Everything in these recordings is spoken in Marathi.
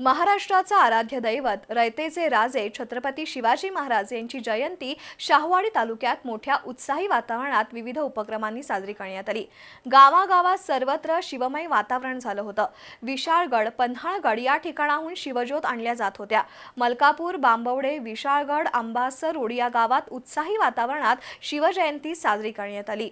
महाराष्ट्राचा आराध्य दैवत रयतेचे राजे छत्रपती शिवाजी महाराज यांची जयंती शाहवाडी तालुक्यात मोठ्या उत्साही वातावरणात विविध उपक्रमांनी साजरी करण्यात आली. गावागावात सर्वत्र शिवमय वातावरण झालं होतं. विशाळगड पन्हाळगड या ठिकाणाहून शिवज्योत आणल्या जात होत्या. मलकापूर बांबवडे विशाळगड आंबासर रोड या गावात उत्साही वातावरणात शिवजयंती साजरी करण्यात आली.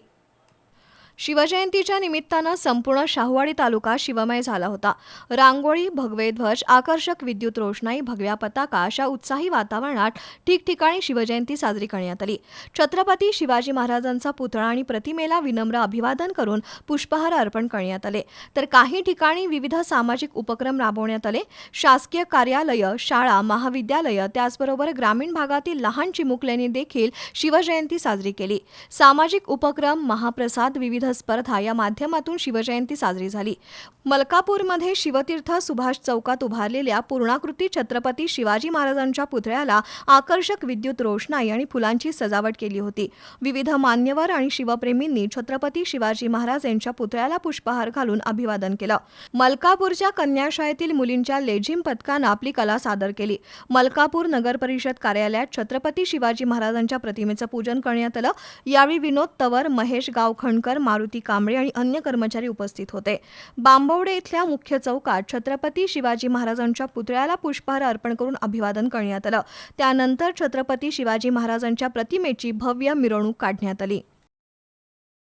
शिवजयंतीच्या निमित्तानं संपूर्ण शाहूवाडी तालुका शिवमय झाला होता. रांगोळी भगवे ध्वज आकर्षक विद्युत रोषणाई भगव्या पताका अशा उत्साही वातावरणात ठिकठिकाणी शिवजयंती साजरी करण्यात आली. छत्रपती शिवाजी महाराजांचा पुतळा आणि प्रतिमेला विनम्र अभिवादन करून पुष्पहार अर्पण करण्यात आले. तर काही ठिकाणी विविध सामाजिक उपक्रम राबवण्यात आले. शासकीय कार्यालयं शाळा महाविद्यालय त्याचबरोबर ग्रामीण भागातील लहान चिमुकल्यांनी देखील शिवजयंती साजरी केली. सामाजिक उपक्रम महाप्रसाद विविध स्पर्धा या माध्यमातून शिवजयंती साजरी झाली. मलकापूरमध्ये शिवतीर्थ सुभाष चौकात उभारलेल्या पूर्णाकृती छत्रपती शिवाजी महाराजांच्या पुतळ्याला आकर्षक विद्युत रोषणाई आणि फुलांची सजावट केली होती. विविध मान्यवर आणि शिवप्रेमींनी छत्रपती शिवाजी महाराज यांच्या पुतळ्याला पुष्पहार घालून अभिवादन केलं. मलकापूरच्या कन्याशाळेतील मुलींच्या लेझिम पथकानं आपली कला सादर केली. मलकापूर नगर परिषद कार्यालयात छत्रपती शिवाजी महाराजांच्या प्रतिमेचं पूजन करण्यात आलं. यावेळी विनोद तवर महेश गावखणकर मारुती कांबळे आणि अन्य कर्मचारी उपस्थित होते. बांबवडे इथल्या मुख्य चौकात छत्रपती शिवाजी महाराजांच्या पुतळ्याला पुष्पहार अर्पण करून अभिवादन करण्यात आलं. त्यानंतर छत्रपती शिवाजी महाराजांच्या प्रतिमेची भव्य मिरवणूक काढण्यात आली.